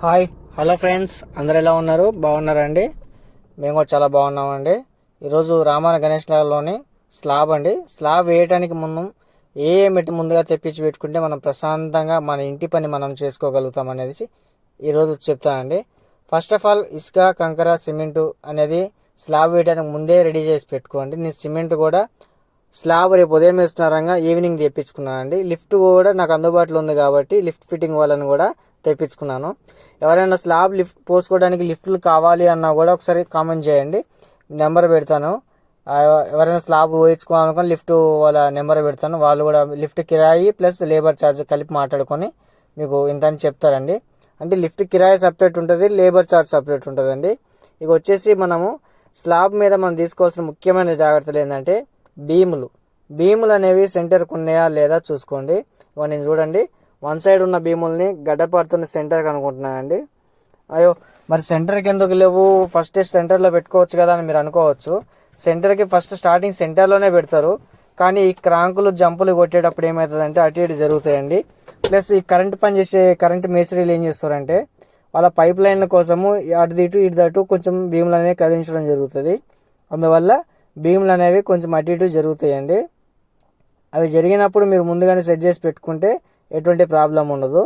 Hi hello friends. అందరు ఎలా ఉన్నారు? బాగున్నారండి? మేము కూడా చాలా బాగున్నామండి. ఈరోజు రామాన గణేష్ నగర్లోని స్లాబ్ అండి. స్లాబ్ వేయడానికి ముందు ఏ మెట్టు ముందుగా తెప్పించి పెట్టుకుంటే మనం ప్రశాంతంగా మన ఇంటి పని మనం చేసుకోగలుగుతాం అనేది ఈరోజు చెప్తానండి. ఫస్ట్ ఆఫ్ ఆల్ ఇసుక కంకర సిమెంటు అనేది స్లాబ్ వేయడానికి ముందే రెడీ చేసి పెట్టుకోండి. నేను సిమెంట్ కూడా స్లాబ్ రేపు ఉదయం వేస్తున్నారంగా ఈవినింగ్ తెప్పించుకున్నానండి. లిఫ్ట్ కూడా నాకు అందుబాటులో ఉంది కాబట్టి లిఫ్ట్ ఫిట్టింగ్ వాళ్ళని కూడా తెప్పించుకున్నాను. ఎవరైనా స్లాబ్ లిఫ్ట్ పోసుకోవడానికి లిఫ్ట్లు కావాలి అన్నా కూడా ఒకసారి కామెంట్ చేయండి. నెంబర్ పెడతాను. ఎవరైనా స్లాబ్ పోయించుకోవాలనుకుని లిఫ్ట్ వాళ్ళ నెంబర్ పెడతాను. వాళ్ళు కూడా లిఫ్ట్ కిరాయి ప్లస్ లేబర్ ఛార్జ్ కలిపి మాట్లాడుకొని మీకు ఇంత అని చెప్తారండి. అంటే లిఫ్ట్ కిరాయి సపరేట్ ఉంటుంది లేబర్ ఛార్జ్ సపరేట్ ఉంటుందండి. ఇక వచ్చేసి మనము స్లాబ్ మీద మనం తీసుకోవాల్సిన ముఖ్యమైన జాగ్రత్తలు ఏంటంటే బీములు. బీములు అనేవి సెంటర్కి ఉన్నాయా లేదా చూసుకోండి. ఇవన్నీ నేను చూడండి. వన్ సైడ్ ఉన్న భీముల్ని గడ్డపడుతున్న సెంటర్కి అనుకుంటున్నానండి. అయ్యో మరి సెంటర్కి ఎందుకు లేవు? ఫస్ట్ సెంటర్లో పెట్టుకోవచ్చు కదా అని మీరు అనుకోవచ్చు. సెంటర్కి ఫస్ట్ స్టార్టింగ్ సెంటర్లోనే పెడతారు. కానీ ఈ క్రాంకులు జంపులు కొట్టేటప్పుడు ఏమవుతుందంటే అటు ఇటు జరుగుతాయండి. ప్లస్ ఈ కరెంట్ పని చేసే కరెంట్ మేస్త్రీలు ఏం చేస్తారంటే వాళ్ళ పైప్ లైన్ల కోసము అటు ఇటు ఇటు అటు కొంచెం భీములు అనేవి కదిలించడం జరుగుతుంది. అందువల్ల భీములు అనేవి కొంచెం అటు ఇటు జరుగుతాయండి. అవి జరిగినప్పుడు మీరు ముందుగానే సెట్ చేసి పెట్టుకుంటే ఎటువంటి ప్రాబ్లం ఉండదు.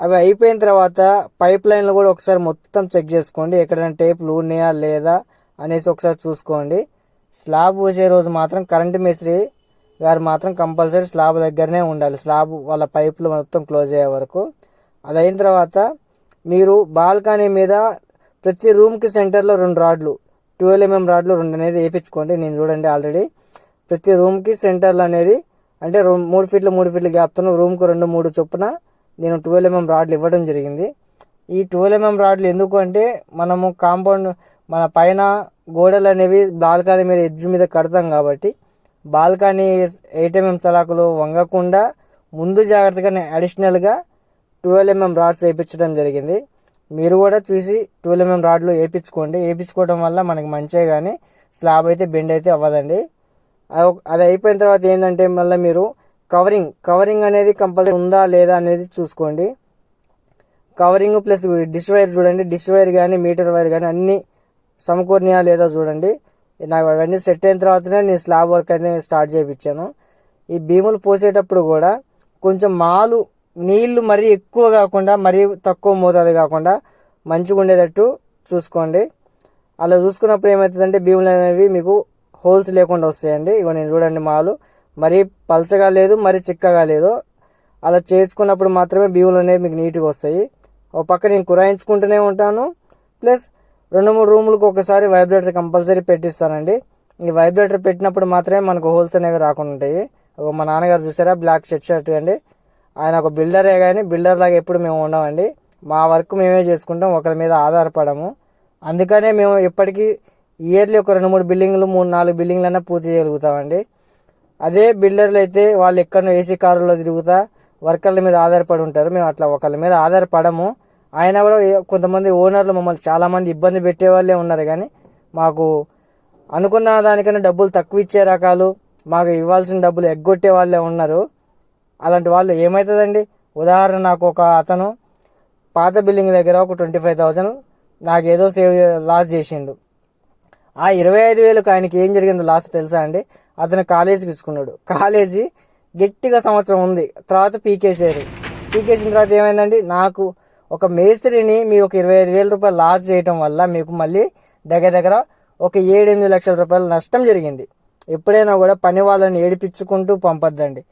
అవి అయిపోయిన తర్వాత పైప్ లైన్లు కూడా ఒకసారి మొత్తం చెక్ చేసుకోండి. ఎక్కడైనా టేపులు ఉన్నాయా లేదా అనేసి ఒకసారి చూసుకోండి. స్లాబ్ పోసే రోజు మాత్రం కరెంట్ మేస్త్రి గారు మాత్రం కంపల్సరీ స్లాబ్ దగ్గరనే ఉండాలి. స్లాబ్ వాళ్ళ పైపులు మొత్తం క్లోజ్ అయ్యే వరకు. అది అయిన తర్వాత మీరు బాల్కనీ మీద ప్రతి రూమ్కి సెంటర్లో రెండు రాడ్లు ట్వెల్వ్ ఎంఎం రాడ్లు రెండు అనేది వేయించుకోండి. నేను చూడండి ఆల్రెడీ. ప్రతి రూమ్కి సెంటర్లు అనేది అంటే రూమ్ మూడు ఫీట్లు మూడు ఫీట్లు గ్యాప్తో రూమ్కు రెండు మూడు చొప్పున నేను ట్వెల్వ్ ఎంఎం రాడ్లు ఇవ్వడం జరిగింది. ఈ ట్వెల్వ్ ఎంఎం రాడ్లు ఎందుకు అంటే మనము కాంపౌండ్ మన పైన గోడలు అనేవి బాల్కనీ మీద ఎడ్జ్ మీద కడతాం కాబట్టి బాల్కనీ ఎయిట్ ఎంఎం సలాకులు వంగకుండా ముందు జాగ్రత్తగా అడిషనల్గా ట్వెల్వ్ ఎంఎం రాడ్స్ వేయించడం జరిగింది. మీరు కూడా చూసి ట్వెల్వ్ ఎంఎం రాడ్లు వేయించుకోండి వేయించుకోవడం వల్ల మనకి మంచిగా కానీ స్లాబ్ అయితే బెండ్ అయితే అవ్వదండి. అది అది అయిపోయిన తర్వాత ఏంటంటే మళ్ళీ మీరు కవరింగ్ కవరింగ్ అనేది కంపల్సరీ ఉందా లేదా అనేది చూసుకోండి. కవరింగ్ ప్లస్ డిష్ వైర్ చూడండి. డిష్ వైర్ కానీ మీటర్ వైర్ కానీ అన్నీ సమకూర్ణయా లేదా చూడండి. నాకు అవన్నీ సెట్ అయిన తర్వాతనే నేను స్లాబ్ వర్క్ అయితే స్టార్ట్ చేయించాను. ఈ భీములు పోసేటప్పుడు కూడా కొంచెం మాలు నీళ్ళు మరీ ఎక్కువ కాకుండా మరీ తక్కువ మోతాదు కాకుండా మంచిగా ఉండేటట్టు చూసుకోండి. అలా చూసుకున్నప్పుడు ఏమవుతుందంటే భీములు అనేవి మీకు హోల్స్ లేకుండా వస్తాయండి. ఇగో నేను చూడండి మాలు. మరీ పలచగా లేదు మరీ చిక్కగా లేదు. అలా చేసుకున్నప్పుడు మాత్రమే భీములు అనేవి మీకు నీట్గా వస్తాయి. ఒక పక్క నేను కురాయించుకుంటూనే ఉంటాను. ప్లస్ రెండు మూడు రూములకు ఒకసారి వైబ్రేటర్ కంపల్సరీ పెట్టిస్తానండి. ఈ వైబ్రేటర్ పెట్టినప్పుడు మాత్రమే మనకు హోల్స్ అనేవి రాకుండా ఉంటాయి. ఒక మా నాన్నగారు చూసారా? బ్లాక్ షర్ట్ షర్ట్ అండి. ఆయన ఒక బిల్డరే కానీ బిల్డర్ లాగా ఎప్పుడు మేము ఉండమండి. మా వర్క్ మేమే చేసుకుంటాం ఒకరి మీద ఆధారపడము. అందుకనే మేము ఎప్పటికీ ఇయర్లీ ఒక రెండు మూడు బిల్డింగ్లు మూడు నాలుగు బిల్డింగ్లైనా పూర్తి చేయగలుగుతామండి. అదే బిల్డర్లు అయితే వాళ్ళు ఎక్కడో ఏసీ కారులో తిరుగుతా వర్కర్ల మీద ఆధారపడి ఉంటారు. మేము అట్లా ఒకళ్ళ మీద ఆధారపడము. ఆయన కూడా కొంతమంది ఓనర్లు మమ్మల్ని చాలామంది ఇబ్బంది పెట్టే వాళ్ళే ఉన్నారు కానీ మాకు అనుకున్న దానికన్నా డబ్బులు తక్కువ ఇచ్చే రకాలు మాకు ఇవ్వాల్సిన డబ్బులు ఎగ్గొట్టే వాళ్ళే ఉన్నారు. అలాంటి వాళ్ళు ఏమవుతుందండి ఉదాహరణ నాకు ఒక అతను పాత బిల్డింగ్ దగ్గర ఒక ట్వంటీ ఫైవ్ థౌజండ్ నాకు ఏదో సేవ్ లాస్ చేసిండు. ఆ ఇరవై ఐదు వేలకు ఆయనకి ఏం జరిగిందో లాస్ట్ తెలుసా అండి? అతను కాలేజీకి ఇచ్చుకున్నాడు కాలేజీ గట్టిగా సంవత్సరం ఉంది. తర్వాత పీకేసారు పీకేసిన తర్వాత ఏమైందండి? నాకు ఒక మేస్త్రిని మీరు ఒక ఇరవై ఐదు వేల రూపాయలు లాస్ చేయటం వల్ల మీకు మళ్ళీ దగ్గర దగ్గర ఒక ఏడెనిమిది లక్షల రూపాయల నష్టం జరిగింది. ఎప్పుడైనా కూడా పని వాళ్ళని ఏడిపించుకుంటూ పంపొద్దండి.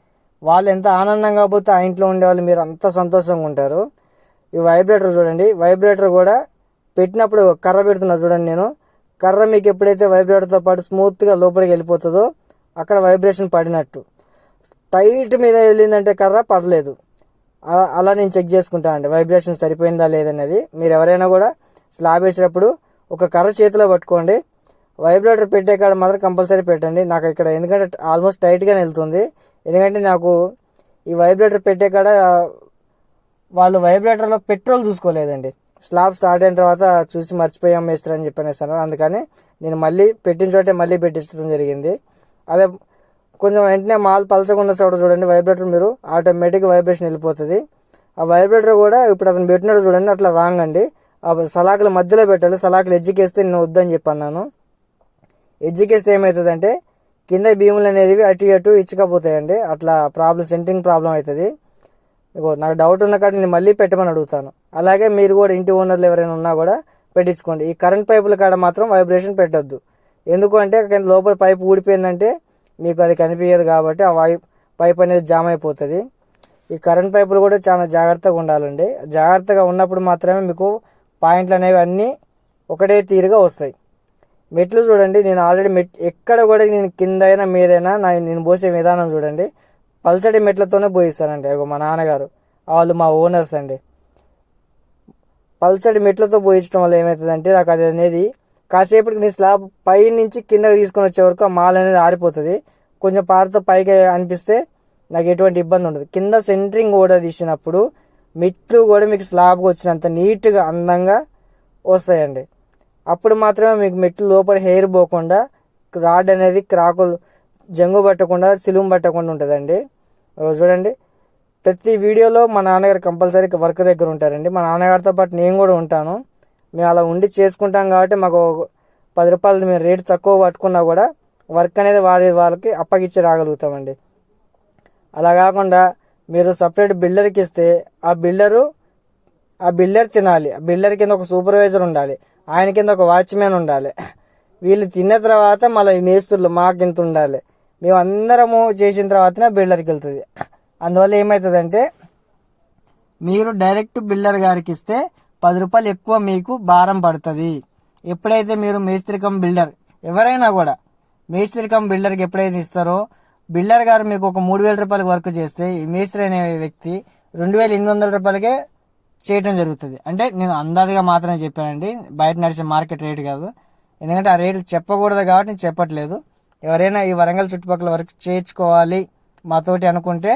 వాళ్ళు ఎంత ఆనందంగా పోతే ఆ ఇంట్లో ఉండేవాళ్ళు మీరు అంత సంతోషంగా ఉంటారు. ఈ వైబ్రేటర్ చూడండి. వైబ్రేటర్ కూడా పెట్టినప్పుడు కర్ర పెడుతున్నా చూడండి నేను. కర్ర మీకు ఎప్పుడైతే వైబ్రేటర్తో పాటు స్మూత్గా లోపలికి వెళ్ళిపోతుందో అక్కడ వైబ్రేషన్ పడినట్టు. టైట్ మీద వెళ్ళిందంటే కర్ర పడలేదు. అలా నేను చెక్ చేసుకుంటా అండి. వైబ్రేషన్ సరిపోయిందా లేదనేది మీరు ఎవరైనా కూడా స్లాబ్ వేసేటప్పుడు ఒక కర్ర చేతిలో పట్టుకోండి. వైబ్రేటర్ పెట్టే కాడ మాత్రం కంపల్సరీ పెట్టండి. నాకు ఇక్కడ ఎందుకంటే ఆల్మోస్ట్ టైట్గానే వెళ్తుంది. ఎందుకంటే నాకు ఈ వైబ్రేటర్ పెట్టే కాడ వాళ్ళు వైబ్రేటర్లో పెట్రోల్ చూసుకోలేదండి. స్లాబ్ స్టార్ట్ అయిన తర్వాత చూసి మర్చిపోయాం మేస్త్రి అని చెప్పనేసాను అందుకని నేను మళ్ళీ పెట్టిన చోటే మళ్ళీ పెట్టించడం జరిగింది. అదే కొంచెం వెంటనే మాల్ పలచకుండా చోట చూడండి వైబ్రేటర్ మీరు ఆటోమేటిక్ వైబ్రేషన్ వెళ్ళిపోతుంది. ఆ వైబ్రేటర్ కూడా ఇప్పుడు అతను పెట్టినాడు చూడండి అట్లా రాంగ్ అండి ఆ సలాకుల మధ్యలో పెట్టాలి సలాకులు ఎజ్జికేస్తే నేను వద్దని చెప్పన్నాను ఎజ్జికేస్తే ఏమవుతుందంటే కింద భీములు అనేవి అటు ఇటు ఇచ్చకపోతాయండి అట్లా ప్రాబ్లం సెంటింగ్ ప్రాబ్లం అవుతుంది. నాకు డౌట్ ఉన్న కాడ నేను మళ్ళీ పెట్టమని అడుగుతాను. అలాగే మీరు కూడా ఇంటి ఓనర్లు ఎవరైనా ఉన్నా కూడా పెట్టించుకోండి. ఈ కరెంట్ పైపుల కాడ మాత్రం వైబ్రేషన్ పెట్టొద్దు. ఎందుకంటే కింద లోపల పైపు ఊడిపోయిందంటే మీకు అది కనిపించదు కాబట్టి ఆ వై పైప్ అనేది జామ్ అయిపోతుంది. ఈ కరెంట్ పైపులు కూడా చాలా జాగ్రత్తగా ఉండాలండి. జాగ్రత్తగా ఉన్నప్పుడు మాత్రమే మీకు పాయింట్లు అనేవి అన్నీ ఒకటే తీరుగా వస్తాయి. మెట్లు చూడండి నేను ఆల్రెడీ మెట్ ఎక్కడ కూడా నేను కింద అయినా మీదైనా నా నేను పోసే విధానం చూడండి. పల్సటి మెట్లతోనే పోయిస్తానండి. మా నాన్నగారు వాళ్ళు మా ఓనర్స్ అండి. పల్సటి మెట్లతో పోయించడం వల్ల ఏమవుతుందంటే నాకు అది అనేది కాసేపటికి నేను స్లాబ్ పై నుంచి కిందకి తీసుకొని వచ్చే వరకు ఆ మాల్ అనేది ఆరిపోతుంది. కొంచెం పారతో పైకి అనిపిస్తే నాకు ఎటువంటి ఇబ్బంది ఉండదు. కింద సెంటరింగ్ కూడా తీసినప్పుడు మెట్లు కూడా మీకు స్లాబ్గా వచ్చినంత నీట్గా అందంగా వస్తాయండి. అప్పుడు మాత్రమే మీకు మెట్లు లోపల హెయిర్ పోకుండా రాడ్ అనేది క్రాకులు జంగు పట్టకుండా సిలుము పట్టకుండా ఉంటుందండి. చూడండి. ప్రతి వీడియోలో మా నాన్నగారు కంపల్సరీ వర్క్ దగ్గర ఉంటారండి. మా నాన్నగారితో పాటు నేను కూడా ఉంటాను. మేము అలా ఉండి చేసుకుంటాం కాబట్టి మాకు పది రూపాయలు మేము రేటు తక్కువ పట్టుకున్నా కూడా వర్క్ అనేది వారి వాళ్ళకి అప్పగిచ్చి రాగలుగుతామండి. అలా కాకుండా మీరు సపరేట్ బిల్డర్కి ఇస్తే ఆ బిల్డరు ఆ బిల్డర్ తినాలి. ఆ బిల్డర్ కింద ఒక సూపర్వైజర్ ఉండాలి. ఆయన కింద ఒక వాచ్మెన్ ఉండాలి. వీళ్ళు తిన్న తర్వాత మళ్ళీ ఈ మేస్తులు మాకు ఇంత ఉండాలి. మేము అందరము చేసిన తర్వాతనే బిల్డర్కి వెళ్తుంది. అందువల్ల ఏమవుతుందంటే మీరు డైరెక్ట్ బిల్డర్ గారికి ఇస్తే పది రూపాయలు ఎక్కువ మీకు భారం పడుతుంది. ఎప్పుడైతే మీరు మేస్త్రికం బిల్డర్ ఎవరైనా కూడా మేస్త్రికం బిల్డర్కి ఎప్పుడైతే ఇస్తారో బిల్డర్ గారు మీకు ఒక మూడు వేల రూపాయలకు వర్క్ చేస్తే ఈ మేస్త్రి అనే వ్యక్తి రెండు వేల ఎనిమిది వందల రూపాయలకే చేయటం జరుగుతుంది. అంటే నేను అందాదిగా మాత్రమే చెప్పానండి బయట నడిచే మార్కెట్ రేటు కాదు. ఎందుకంటే ఆ రేట్లు చెప్పకూడదు కాబట్టి నేను చెప్పట్లేదు. ఎవరైనా ఈ వరంగల్ చుట్టుపక్కల వర్క్ చేయించుకోవాలి మాతోటి అనుకుంటే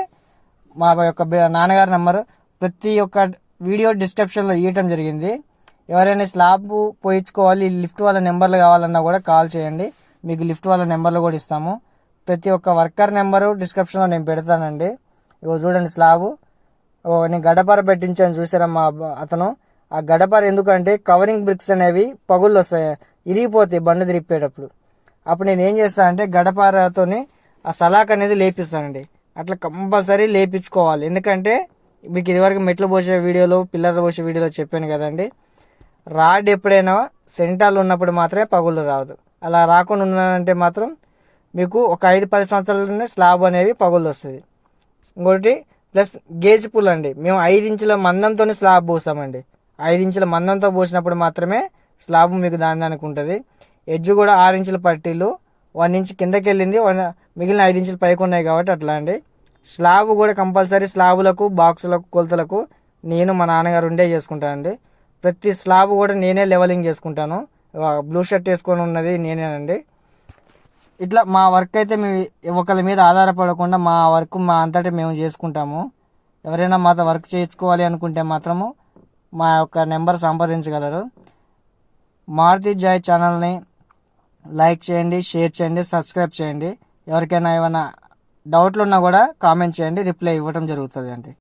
మా యొక్క నాన్నగారి నెంబర్. ప్రతి ఒక్క వీడియో డిస్క్రిప్షన్లో ఇవ్వటం జరిగింది. ఎవరైనా స్లాబ్ పోయించుకోవాలి లిఫ్ట్ వాళ్ళ నెంబర్లు కావాలన్నా కూడా కాల్ చేయండి. మీకు లిఫ్ట్ వాళ్ళ నెంబర్లు కూడా ఇస్తాము. ప్రతి ఒక్క వర్కర్ నెంబరు డిస్క్రిప్షన్లో నేను పెడతానండి. ఇగో చూడండి స్లాబు. ఓ నేను గడపర పెట్టించాను చూసారా మా అతను. ఆ గడపర ఎందుకంటే కవరింగ్ బ్రిక్స్ అనేవి పగుళ్ళు వస్తాయి. ఇరిగిపోతాయి బండి తిరిపేటప్పుడు అప్పుడు నేను ఏం చేస్తాను అంటే గడపారతోని ఆ సలాక్ అనేది లేపిస్తానండి. అట్లా కంపల్సరీ లేపించుకోవాలి. ఎందుకంటే మీకు ఇదివరకు మెట్లు పోసే వీడియోలో పిల్లర్లు పోసే వీడియోలో చెప్పాను కదండి. రాడ్ ఎప్పుడైనా సెంటాలు ఉన్నప్పుడు మాత్రమే పగుళ్ళు రావద్దు అలా రాకుండా ఉన్నానంటే మాత్రం మీకు ఒక ఐదు పది సంవత్సరాలలోనే స్లాబ్ అనేది పగుళ్ళు వస్తుంది. ఇంకోటి ప్లస్ గేజ్ పుల్ అండి. మేము ఐదు ఇంచుల మందంతోనే స్లాబ్ పోస్తామండి. ఐదు ఇంచుల మందంతో పోసినప్పుడు మాత్రమే స్లాబ్ మీకు దాని దానికి ఉంటుంది. ఎడ్జ్ కూడా ఆరు ఇంచుల పట్టీలు వన్ ఇంచ్ కిందకి వెళ్ళింది వన్ మిగిలిన ఐదు ఇంచులు పైకి ఉన్నాయి కాబట్టి అట్లా అండి. స్లాబ్ కూడా కంపల్సరీ స్లాబులకు బాక్సులకు కొలతలకు నేను మా నాన్నగారు ఉండే చేసుకుంటానండి. ప్రతి స్లాబ్ కూడా నేనే లెవెలింగ్ చేసుకుంటాను. బ్లూ షర్ట్ వేసుకొని ఉన్నది నేనేనండి. ఇట్లా మా వర్క్ అయితే మేము ఒకరి మీద ఆధారపడకుండా మా వర్క్ మా అంతటి మేము చేసుకుంటాము. ఎవరైనా మాతో వర్క్ చేయించుకోవాలి అనుకుంటే మాత్రము మా యొక్క నెంబర్ సంప్రదించగలరు. మారుతి జాయ్ ఛానల్ని లైక్ చేయండి షేర్ చేయండి సబ్స్క్రైబ్ చేయండి. ఎవరికైనా ఏమైనా డౌట్లు ఉన్నా కూడా కామెంట్ చేయండి రిప్లై ఇవ్వడం జరుగుతుంది అండి